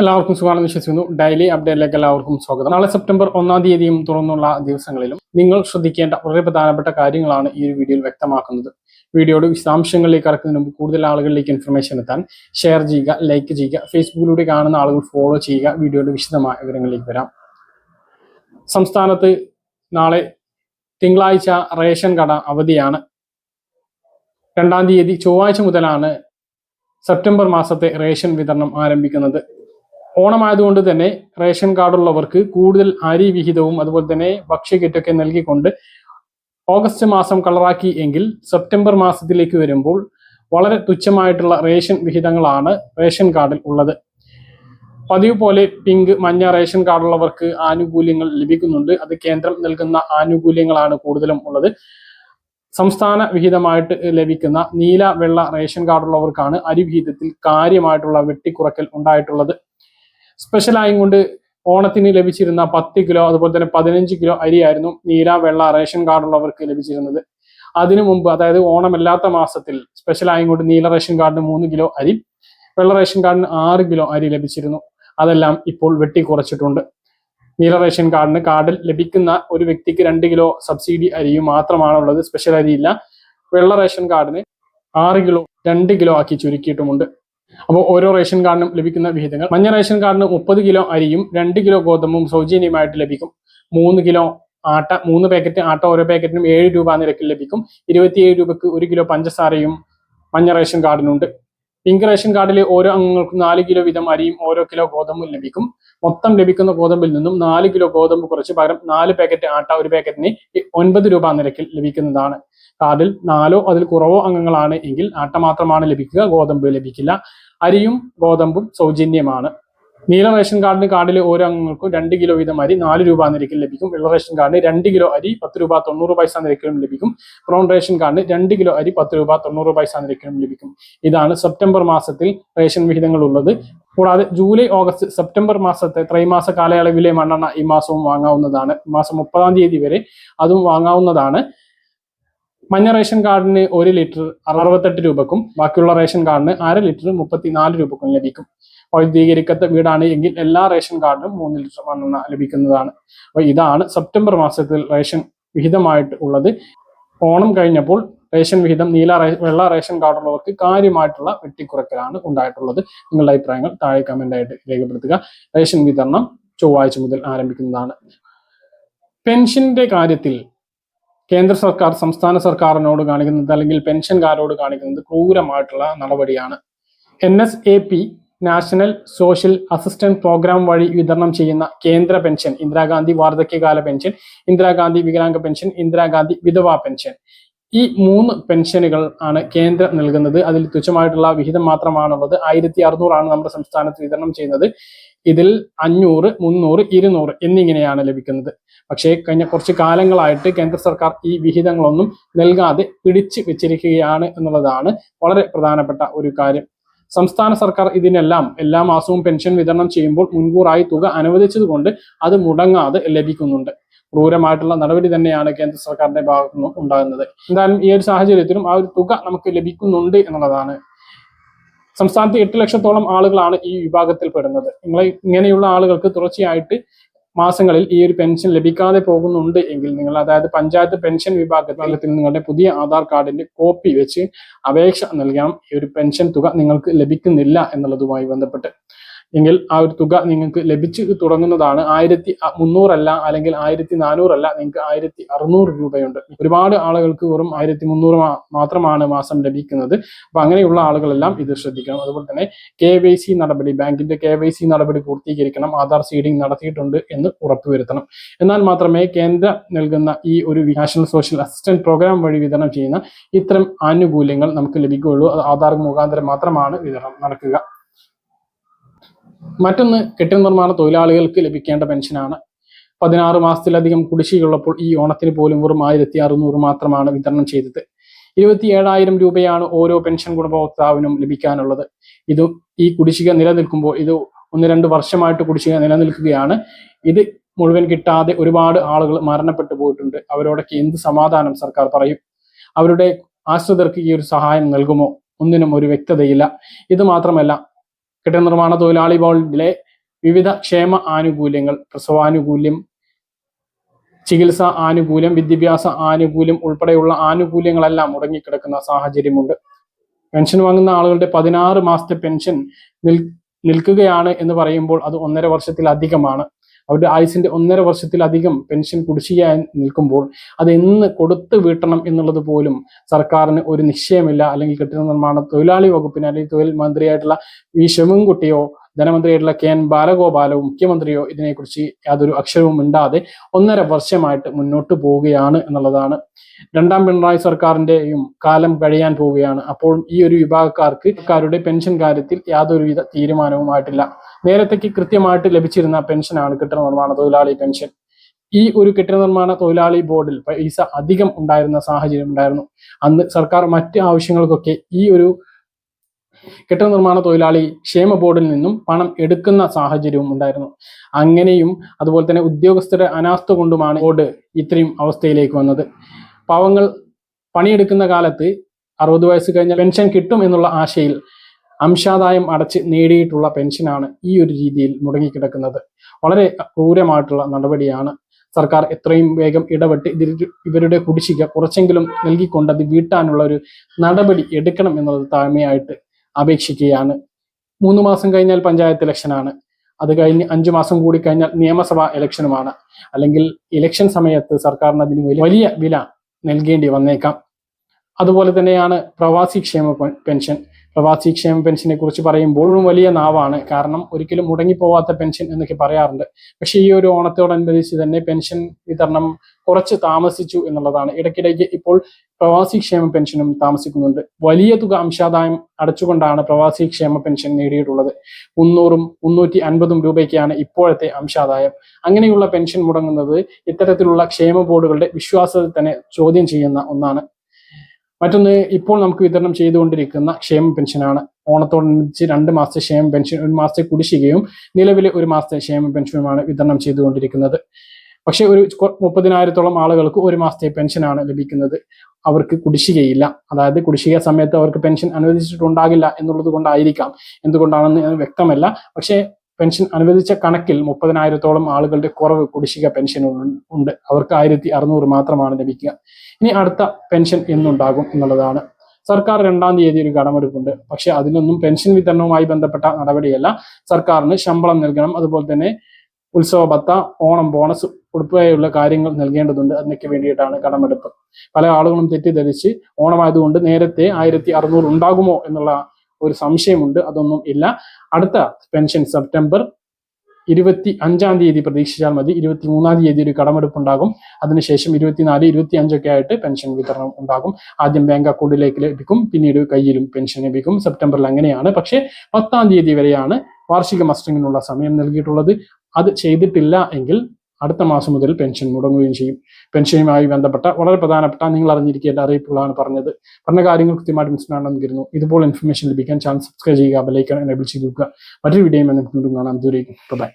എല്ലാവർക്കും സുഖമാണെന്ന് വിശ്വസിക്കുന്നു. ഡെയിലി അപ്ഡേറ്റിലേക്ക് എല്ലാവർക്കും സ്വാഗതം. നാളെ സെപ്റ്റംബർ ഒന്നാം തീയതിയും തുറന്നുള്ള ദിവസങ്ങളിലും നിങ്ങൾ ശ്രദ്ധിക്കേണ്ട വളരെ പ്രധാനപ്പെട്ട കാര്യങ്ങളാണ് ഈ ഒരു വീഡിയോയിൽ വ്യക്തമാക്കുന്നത്. വീഡിയോയുടെ വിശദാംശങ്ങളിലേക്ക് കടക്കുന്നതിന് മുമ്പ് കൂടുതൽ ആളുകളിലേക്ക് ഇൻഫർമേഷൻ എത്താൻ ഷെയർ ചെയ്യുക ലൈക്ക് ചെയ്യുക ഫേസ്ബുക്കിലൂടെ കാണുന്ന ആളുകൾ ഫോളോ ചെയ്യുക വീഡിയോയുടെ വിശദമായ വിവരങ്ങളിലേക്ക് വരാം. സംസ്ഥാനത്ത് നാളെ തിങ്കളാഴ്ച റേഷൻ കട അവധിയാണ്. രണ്ടാം തീയതി ചൊവ്വാഴ്ച മുതലാണ് സെപ്റ്റംബർ മാസത്തെ റേഷൻ വിതരണം ആരംഭിക്കുന്നത്. ഓണമായതുകൊണ്ട് തന്നെ റേഷൻ കാർഡുള്ളവർക്ക് കൂടുതൽ അരി വിഹിതവും അതുപോലെ തന്നെ ഭക്ഷ്യക്കിറ്റൊക്കെ നൽകിക്കൊണ്ട് ഓഗസ്റ്റ് മാസം കളറാക്കി എങ്കിൽ സെപ്റ്റംബർ മാസത്തിലേക്ക് വരുമ്പോൾ വളരെ തുച്ഛമായിട്ടുള്ള റേഷൻ വിഹിതങ്ങളാണ് റേഷൻ കാർഡിൽ ഉള്ളത്. പതിവ് പോലെ പിങ്ക് മഞ്ഞ റേഷൻ കാർഡുള്ളവർക്ക് ആനുകൂല്യങ്ങൾ ലഭിക്കുന്നുണ്ട്. അത് കേന്ദ്രം നൽകുന്ന ആനുകൂല്യങ്ങളാണ് കൂടുതലും ഉള്ളത്. സംസ്ഥാന വിഹിതമായിട്ട് ലഭിക്കുന്ന നീല വെള്ള റേഷൻ കാർഡുള്ളവർക്കാണ് അരി വിഹിതത്തിൽ കാര്യമായിട്ടുള്ള വെട്ടിക്കുറക്കൽ ഉണ്ടായിട്ടുള്ളത്. സ്പെഷ്യലായും കൊണ്ട് ഓണത്തിന് ലഭിച്ചിരുന്ന പത്ത് കിലോ അതുപോലെ തന്നെ പതിനഞ്ച് കിലോ അരിയായിരുന്നു നീല വെള്ള റേഷൻ കാർഡുള്ളവർക്ക് ലഭിച്ചിരുന്നത്. അതിനു മുമ്പ് അതായത് ഓണമല്ലാത്ത മാസത്തിൽ സ്പെഷ്യലായും കൊണ്ട് നീല റേഷൻ കാർഡിന് മൂന്ന് കിലോ അരി വെള്ള റേഷൻ കാർഡിന് ആറ് കിലോ അരി ലഭിച്ചിരുന്നു. അതെല്ലാം ഇപ്പോൾ വെട്ടിക്കുറച്ചിട്ടുണ്ട്. നീല റേഷൻ കാർഡിന് കാർഡിൽ ലഭിക്കുന്ന ഒരു വ്യക്തിക്ക് രണ്ട് കിലോ സബ്സിഡി അരിയും മാത്രമാണുള്ളത് സ്പെഷ്യൽ അരിയില്ല വെള്ള റേഷൻ കാർഡിന് ആറ് കിലോ രണ്ട് കിലോ ആക്കി ചുരുക്കിയിട്ടുമുണ്ട്. അപ്പോൾ ഓരോ റേഷൻ കാർഡിനും ലഭിക്കുന്ന വിഹിതങ്ങൾ. മഞ്ഞ റേഷൻ കാർഡിന് മുപ്പത് കിലോ അരിയും രണ്ട് കിലോ ഗോതമ്പും സൗജന്യമായിട്ട് ലഭിക്കും. മൂന്ന് കിലോ ആട്ട മൂന്ന് പാക്കറ്റ് ആട്ട ഓരോ പാക്കറ്റിനും ഏഴ് രൂപ നിരക്കിൽ ലഭിക്കും. ഇരുപത്തിയേഴ് രൂപയ്ക്ക് ഒരു കിലോ പഞ്ചസാരയും മഞ്ഞ റേഷൻ കാർഡിനുണ്ട്. പിങ്ക് റേഷൻ കാർഡിലെ ഓരോ അംഗങ്ങൾക്കും നാല് കിലോ വീതം അരിയും ഓരോ കിലോ ഗോതമ്പും ലഭിക്കും. മൊത്തം ലഭിക്കുന്ന ഗോതമ്പിൽ നിന്നും നാല് കിലോ ഗോതമ്പ് കുറച്ച് പകരം നാല് പാക്കറ്റ് ആട്ട ഒരു പാക്കറ്റിന് ഒൻപത് രൂപ നിരക്കിൽ ലഭിക്കുന്നതാണ്. കാർഡിൽ നാലോ അതിൽ കുറവോ അംഗങ്ങളാണ് എങ്കിൽ ആട്ട മാത്രമാണ് ലഭിക്കുക ഗോതമ്പ് ലഭിക്കില്ല. അരിയും ഗോതമ്പും സൗജന്യമാണ്. നീല റേഷൻ കാർഡിന് കാർഡിലെ ഓരോ അംഗങ്ങൾക്കും രണ്ട് കിലോ വീതം അരി നാല് രൂപ നിരക്കിൽ ലഭിക്കും. വെള്ള റേഷൻ കാർഡിന് രണ്ട് കിലോ അരി പത്ത് രൂപ തൊണ്ണൂറ് പൈസ നിരക്കിലും ലഭിക്കും. ബ്രൗൺ റേഷൻ കാർഡിന് രണ്ട് കിലോ അരി പത്ത് രൂപ തൊണ്ണൂറ് പൈസ നിരക്കിലും ലഭിക്കും. ഇതാണ് സെപ്റ്റംബർ മാസത്തിൽ റേഷൻ വിഹിതങ്ങൾ ഉള്ളത്. കൂടാതെ ജൂലൈ ഓഗസ്റ്റ് സെപ്റ്റംബർ മാസത്തെ ത്രൈമാസ കാലയളവിലെ മണ്ണെണ്ണ ഈ മാസവും വാങ്ങാവുന്നതാണ്. മാസം മുപ്പതാം തീയതി വരെ അതും വാങ്ങാവുന്നതാണ്. മഞ്ഞ റേഷൻ കാർഡിന് ഒരു ലിറ്റർ അറുപത്തെട്ട് രൂപക്കും ബാക്കിയുള്ള റേഷൻ കാർഡിന് അര ലിറ്റർ മുപ്പത്തിനാല് രൂപക്കും ലഭിക്കും. വൈദ്യുതീകരിക്കാത്ത വീടാണ്. എങ്കിൽ എല്ലാ റേഷൻ കാർഡിലും മൂന്ന് ലിറ്റർ മണ്ണെണ്ണ ലഭിക്കുന്നതാണ്. അപ്പോൾ ഇതാണ് സെപ്റ്റംബർ മാസത്തിൽ റേഷൻ വിഹിതമായിട്ട് ഉള്ളത്. ഓണം കഴിഞ്ഞപ്പോൾ റേഷൻ വിഹിതം നീല വെള്ള റേഷൻ കാർഡുള്ളവർക്ക് കാര്യമായിട്ടുള്ള വെട്ടിക്കുറക്കലാണ് ഉണ്ടായിട്ടുള്ളത്. നിങ്ങളുടെ അഭിപ്രായങ്ങൾ താഴെ കമന്റ് ആയിട്ട് രേഖപ്പെടുത്തുക. റേഷൻ വിതരണം ചൊവ്വാഴ്ച മുതൽ ആരംഭിക്കുന്നതാണ്. പെൻഷന്റെ കാര്യത്തിൽ കേന്ദ്ര സർക്കാർ സംസ്ഥാന സർക്കാരിനോട് കാണിക്കുന്നത് അല്ലെങ്കിൽ പെൻഷൻകാരോട് കാണിക്കുന്നത് ക്രൂരമായിട്ടുള്ള നടപടിയാണ്. N S A P national social assistant programme വഴി വിതരണം ചെയ്യുന്ന കേന്ദ്ര പെൻഷൻ ഇന്ദിരാഗാന്ധി വാർദ്ധക്യകാല പെൻഷൻ ഇന്ദിരാഗാന്ധി വികലാംഗ പെൻഷൻ ഇന്ദിരാഗാന്ധി വിധവാ പെൻഷൻ. ഈ മൂന്ന് പെൻഷനുകൾ ആണ് കേന്ദ്രം നൽകുന്നത്. അതിൽ തുച്ഛമായിട്ടുള്ള വിഹിതം മാത്രമാണുള്ളത്. ആയിരത്തി അറുന്നൂറാണ് നമ്മുടെ സംസ്ഥാനത്ത് വിതരണം ചെയ്യുന്നത്. ഇതിൽ അഞ്ഞൂറ് മുന്നൂറ് ഇരുന്നൂറ് എന്നിങ്ങനെയാണ് ലഭിക്കുന്നത്. പക്ഷേ കഴിഞ്ഞ കുറച്ച് കാലങ്ങളായിട്ട് കേന്ദ്ര സർക്കാർ ഈ വിഹിതങ്ങളൊന്നും നൽകാതെ പിടിച്ചു വെച്ചിരിക്കുകയാണ് എന്നുള്ളതാണ് വളരെ പ്രധാനപ്പെട്ട ഒരു കാര്യം. സംസ്ഥാന സർക്കാർ ഇതിനെല്ലാം എല്ലാ മാസവും പെൻഷൻ വിതരണം ചെയ്യുമ്പോൾ മുൻകൂറായി തുക അനുവദിച്ചതുകൊണ്ട് അത് മുടങ്ങാതെ ലഭിക്കുന്നുണ്ട്. ക്രൂരമായിട്ടുള്ള നടപടി തന്നെയാണ് കേന്ദ്ര സർക്കാരിന്റെ ഭാഗത്തു നിന്നും ഉണ്ടാകുന്നത്. എന്തായാലും ഈ ഒരു സാഹചര്യത്തിലും ആ ഒരു തുക നമുക്ക് ലഭിക്കുന്നുണ്ട് എന്നുള്ളതാണ്. സംസ്ഥാനത്ത് എട്ട് ലക്ഷത്തോളം ആളുകളാണ് ഈ വിഭാഗത്തിൽ പെടുന്നത്. നിങ്ങൾ ഇങ്ങനെയുള്ള ആളുകൾക്ക് തുടർച്ചയായിട്ട് മാസങ്ങളിൽ ഈ ഒരു പെൻഷൻ ലഭിക്കാതെ പോകുന്നുണ്ട് എങ്കിൽ നിങ്ങൾ അതായത് പഞ്ചായത്ത് പെൻഷൻ വിഭാഗത്തിൽ നിങ്ങളുടെ പുതിയ ആധാർ കാർഡിന്റെ കോപ്പി വെച്ച് അപേക്ഷ നൽകാം ഈ ഒരു പെൻഷൻ തുക നിങ്ങൾക്ക് ലഭിക്കുന്നില്ല എന്നുള്ളതുമായി ബന്ധപ്പെട്ട്. എങ്കിൽ ആ ഒരു തുക നിങ്ങൾക്ക് ലഭിച്ചു തുടങ്ങുന്നതാണ്. ആയിരത്തി മുന്നൂറല്ല അല്ലെങ്കിൽ ആയിരത്തി നാനൂറല്ല നിങ്ങൾക്ക് ആയിരത്തി അറുന്നൂറ് രൂപയുണ്ട്. ഒരുപാട് ആളുകൾക്ക് വെറും ആയിരത്തി മുന്നൂറ് മാത്രമാണ് മാസം ലഭിക്കുന്നത്. അപ്പൊ അങ്ങനെയുള്ള ആളുകളെല്ലാം ഇത് ശ്രദ്ധിക്കണം. അതുപോലെ തന്നെ കെ വൈ സി നടപടി ബാങ്കിന്റെ കെ വൈ സി നടപടി പൂർത്തീകരിക്കണം ആധാർ സീഡിംഗ് നടത്തിയിട്ടുണ്ട് എന്ന് ഉറപ്പുവരുത്തണം. എന്നാൽ മാത്രമേ കേന്ദ്ര നൽകുന്ന ഈ ഒരു നാഷണൽ സോഷ്യൽ അസിസ്റ്റന്റ് പ്രോഗ്രാം വഴി വിതരണം ചെയ്യുന്ന ഇത്തരം ആനുകൂല്യങ്ങൾ നമുക്ക് ലഭിക്കുകയുള്ളൂ. അത് ആധാർ മുഖാന്തരം മാത്രമാണ് വിതരണം നടക്കുക. മറ്റൊന്ന് കെട്ടിട നിർമ്മാണ തൊഴിലാളികൾക്ക് ലഭിക്കേണ്ട പെൻഷനാണ്. പതിനാറ് മാസത്തിലധികം കുടിശ്ശികയുള്ളപ്പോൾ ഈ ഓണത്തിന് പോലും വെറും ആയിരത്തി അറുന്നൂറ് മാത്രമാണ് വിതരണം ചെയ്തത്. ഇരുപത്തി ഏഴായിരം രൂപയാണ് ഓരോ പെൻഷൻ ഗുണഭോക്താവിനും ലഭിക്കാനുള്ളത്. ഇത് ഈ കുടിശ്ശിക നിലനിൽക്കുമ്പോൾ ഇത് ഒന്ന് രണ്ട് വർഷമായിട്ട് കുടിശ്ശിക നിലനിൽക്കുകയാണ്. ഇത് മുഴുവൻ കിട്ടാതെ ഒരുപാട് ആളുകൾ മരണപ്പെട്ടു പോയിട്ടുണ്ട്. അവരോടൊക്കെ എന്ത് സമാധാനം സർക്കാർ പറയും? അവരുടെ ആശ്രിതർക്ക് ഈ ഒരു സഹായം നൽകുമോ? ഒന്നിനും ഒരു വ്യക്തതയില്ല. ഇത് മാത്രമല്ല കെട്ടിട നിർമ്മാണ തൊഴിലാളി ബോർഡിലെ വിവിധ ക്ഷേമ ആനുകൂല്യങ്ങൾ പ്രസവാനുകൂല്യം ചികിത്സാ ആനുകൂല്യം വിദ്യാഭ്യാസ ആനുകൂല്യം ഉൾപ്പെടെയുള്ള ആനുകൂല്യങ്ങളെല്ലാം മുടങ്ങിക്കിടക്കുന്ന സാഹചര്യമുണ്ട്. പെൻഷൻ വാങ്ങുന്ന ആളുകളുടെ പതിനാറ് മാസത്തെ പെൻഷൻ നിൽ നിൽക്കുകയാണ് എന്ന് പറയുമ്പോൾ അത് ഒന്നര വർഷത്തിലധികമാണ്. അവരുടെ ആയുസിന്റെ ഒന്നര വർഷത്തിലധികം പെൻഷൻ കുടിശ്ശികയായി നിൽക്കുമ്പോൾ അത് എന്ന് കൊടുത്തു വീട്ടണം എന്നുള്ളത് പോലും സർക്കാരിന് ഒരു നിശ്ചയമില്ല. അല്ലെങ്കിൽ കെട്ടിട നിർമ്മാണ തൊഴിലാളി വകുപ്പിന് അല്ലെങ്കിൽ തൊഴിൽ മന്ത്രിയായിട്ടുള്ള വി. ശിവൻകുട്ടിയോ ധനമന്ത്രിയായിട്ടുള്ള കെ എൻ ബാലഗോപാലോ മുഖ്യമന്ത്രിയോ ഇതിനെക്കുറിച്ച് യാതൊരു അക്ഷരവും മിണ്ടാതെ ഒന്നര വർഷമായിട്ട് മുന്നോട്ട് പോവുകയാണ് എന്നുള്ളതാണ്. രണ്ടാം പിണറായി സർക്കാരിന്റെയും കാലം കഴിയാൻ പോവുകയാണ്. അപ്പോൾ ഈ ഒരു വിഭാഗക്കാർക്ക് സർക്കാരുടെ പെൻഷൻ കാര്യത്തിൽ യാതൊരുവിധ തീരുമാനവുമായിട്ടില്ല. നേരത്തേക്ക് കൃത്യമായിട്ട് ലഭിച്ചിരുന്ന പെൻഷനാണ് കെട്ടിട നിർമ്മാണ തൊഴിലാളി പെൻഷൻ. ഈ ഒരു കെട്ടിട നിർമ്മാണ തൊഴിലാളി ബോർഡിൽ പൈസ അധികം ഉണ്ടായിരുന്ന സാഹചര്യം ഉണ്ടായിരുന്നു. അന്ന് സർക്കാർ മറ്റ് ആവശ്യങ്ങൾക്കൊക്കെ ഈ ഒരു കെട്ടിട നിർമ്മാണ തൊഴിലാളി ക്ഷേമ ബോർഡിൽ നിന്നും പണം എടുക്കുന്ന സാഹചര്യവും ഉണ്ടായിരുന്നു. അങ്ങനെയും അതുപോലെ തന്നെ ഉദ്യോഗസ്ഥരുടെ അനാസ്ഥ കൊണ്ടുമാണ് ബോർഡ് ഇത്രയും അവസ്ഥയിലേക്ക് വന്നത്. പാവങ്ങൾ പണിയെടുക്കുന്ന കാലത്ത് അറുപത് വയസ്സ് കഴിഞ്ഞ പെൻഷൻ കിട്ടും എന്നുള്ള ആശയിൽ അംശാദായം അടച്ച് നേടിയിട്ടുള്ള പെൻഷനാണ് ഈ ഒരു രീതിയിൽ മുടങ്ങിക്കിടക്കുന്നത്. വളരെ ക്രൂരമായിട്ടുള്ള നടപടിയാണ്. സർക്കാർ എത്രയും വേഗം ഇടപെട്ട് ഇതിൽ ഇവരുടെ കുടിശ്ശിക കുറച്ചെങ്കിലും നൽകിക്കൊണ്ട് അത് വീട്ടാനുള്ള ഒരു നടപടി എടുക്കണം എന്നുള്ളത് താഴ്മയായിട്ട് അപേക്ഷിക്കുകയാണ്. മൂന്ന് മാസം കഴിഞ്ഞാൽ പഞ്ചായത്ത് ഇലക്ഷനാണ് അത് കഴിഞ്ഞ് അഞ്ചു മാസം കൂടി കഴിഞ്ഞാൽ നിയമസഭാ ഇലക്ഷനുമാണ് അല്ലെങ്കിൽ ഇലക്ഷൻ സമയത്ത് സർക്കാരിന് അതിന് വലിയ- വില നൽകേണ്ടി വന്നേക്കാം. അതുപോലെ തന്നെയാണ് പ്രവാസി ക്ഷേമ പെൻഷൻ. പ്രവാസി ക്ഷേമ പെൻഷനെ കുറിച്ച് പറയുമ്പോഴും വലിയ നാവാണ്. കാരണം ഒരിക്കലും മുടങ്ങിപ്പോവാത്ത പെൻഷൻ എന്നൊക്കെ പറയാറുണ്ട്. പക്ഷേ ഈ ഒരു ഓണത്തോടനുബന്ധിച്ച് തന്നെ പെൻഷൻ വിതരണം കുറച്ച് താമസിച്ചു എന്നുള്ളതാണ്. ഇടയ്ക്കിടയ്ക്ക് ഇപ്പോൾ പ്രവാസി ക്ഷേമ പെൻഷനും താമസിക്കുന്നുണ്ട്. വലിയ തുക അംശാദായം അടച്ചുകൊണ്ടാണ് പ്രവാസി ക്ഷേമ പെൻഷൻ നേടിയിട്ടുള്ളത്. മുന്നൂറും മുന്നൂറ്റി അൻപതും രൂപയ്ക്കാണ് ഇപ്പോഴത്തെ അംശാദായം. അങ്ങനെയുള്ള പെൻഷൻ മുടങ്ങുന്നത് ഇത്തരത്തിലുള്ള ക്ഷേമ ബോർഡുകളുടെ വിശ്വാസത്തെ തന്നെ ചോദ്യം ചെയ്യുന്ന ഒന്നാണ്. മറ്റൊന്ന് ഇപ്പോൾ നമുക്ക് വിതരണം ചെയ്തുകൊണ്ടിരിക്കുന്ന ക്ഷേമ പെൻഷനാണ് ഓണത്തോടനുബന്ധിച്ച് രണ്ട് മാസത്തെ ക്ഷേമ പെൻഷൻ ഒരു മാസത്തെ കുടിശ്ശികയും നിലവിലെ ഒരു മാസത്തെ ക്ഷേമ പെൻഷനുമാണ് വിതരണം ചെയ്തുകൊണ്ടിരിക്കുന്നത്. പക്ഷേ ഒരു മുപ്പതിനായിരത്തോളം ആളുകൾക്ക് ഒരു മാസത്തെ പെൻഷനാണ് ലഭിക്കുന്നത്. അവർക്ക് കുടിശ്ശികയില്ല. അതായത് കുടിശ്ശിക സമയത്ത് അവർക്ക് പെൻഷൻ അനുവദിച്ചിട്ടുണ്ടാകില്ല എന്നുള്ളത് കൊണ്ടായിരിക്കാം. എന്തുകൊണ്ടാണെന്ന് വ്യക്തമല്ല. പക്ഷേ പെൻഷൻ അനുവദിച്ച കണക്കിൽ മുപ്പതിനായിരത്തോളം ആളുകളുടെ കുറവ് കുടിശ്ശിക പെൻഷൻ ഉണ്ട്. അവർക്ക് ആയിരത്തി അറുന്നൂറ് മാത്രമാണ് ലഭിക്കുക. ഇനി അടുത്ത പെൻഷൻ എന്നുണ്ടാകും എന്നുള്ളതാണ്. സർക്കാർ രണ്ടാം തീയതി ഒരു കടമെടുപ്പുണ്ട്. പക്ഷെ അതിനൊന്നും പെൻഷൻ വിതരണവുമായി ബന്ധപ്പെട്ട നടപടിയല്ല. സർക്കാരിന് ശമ്പളം നൽകണം. അതുപോലെ തന്നെ ഉത്സവ ഭത്ത ഓണം ബോണസ് ഉൾപ്പെടെയുള്ള കാര്യങ്ങൾ നൽകേണ്ടതുണ്ട്. അതിനൊക്കെ വേണ്ടിയിട്ടാണ് കടമെടുപ്പ്. പല ആളുകളും തെറ്റിദ്ധരിച്ച് ഓണമായതുകൊണ്ട് നേരത്തെ ആയിരത്തി അറുന്നൂറ് ഉണ്ടാകുമോ എന്നുള്ള ഒരു സംശയമുണ്ട് അതൊന്നും ഇല്ല. അടുത്ത പെൻഷൻ സെപ്റ്റംബർ ഇരുപത്തി അഞ്ചാം തീയതി പ്രതീക്ഷിച്ചാൽ മതി. ഇരുപത്തി മൂന്നാം തീയതി ഒരു കടമെടുപ്പ് ഉണ്ടാകും അതിനുശേഷം ഇരുപത്തിനാല് ഇരുപത്തി അഞ്ചൊക്കെ ആയിട്ട് പെൻഷൻ വിതരണം ഉണ്ടാകും. ആദ്യം ബാങ്ക് അക്കൗണ്ടിലേക്ക് ലഭിക്കും പിന്നീട് കയ്യിലും പെൻഷൻ ലഭിക്കും. സെപ്റ്റംബറിൽ അങ്ങനെയാണ്. പക്ഷേ പത്താം തീയതി വരെയാണ് വാർഷിക മസ്റ്ററിങ്ങിനുള്ള സമയം നൽകിയിട്ടുള്ളത്. അത് ചെയ്തിട്ടില്ല എങ്കിൽ അടുത്ത മാസം മുതൽ പെൻഷൻ മുടങ്ങുകയും ചെയ്യും. പെൻഷനുമായി ബന്ധപ്പെട്ട വളരെ പ്രധാനപ്പെട്ട നിങ്ങൾ അറിഞ്ഞിരിക്കേണ്ട അറിയിപ്പുകളാണ് പറഞ്ഞത്. പറഞ്ഞ കാര്യങ്ങൾ കൃത്യമായിട്ട് മനസ്സിലാണെന്ന് കരുതുന്നു ഇതുപോലെ ഇൻഫർമേഷൻ ലഭിക്കാൻ ചാനൽ സബ്സ്ക്രൈബ് ചെയ്യുക ബെലൈക്കൺ എനേബിൾ ചെയ്ത് മറ്റൊരു വീഡിയോ കാണാം. ദൂരേക്കും ബൈ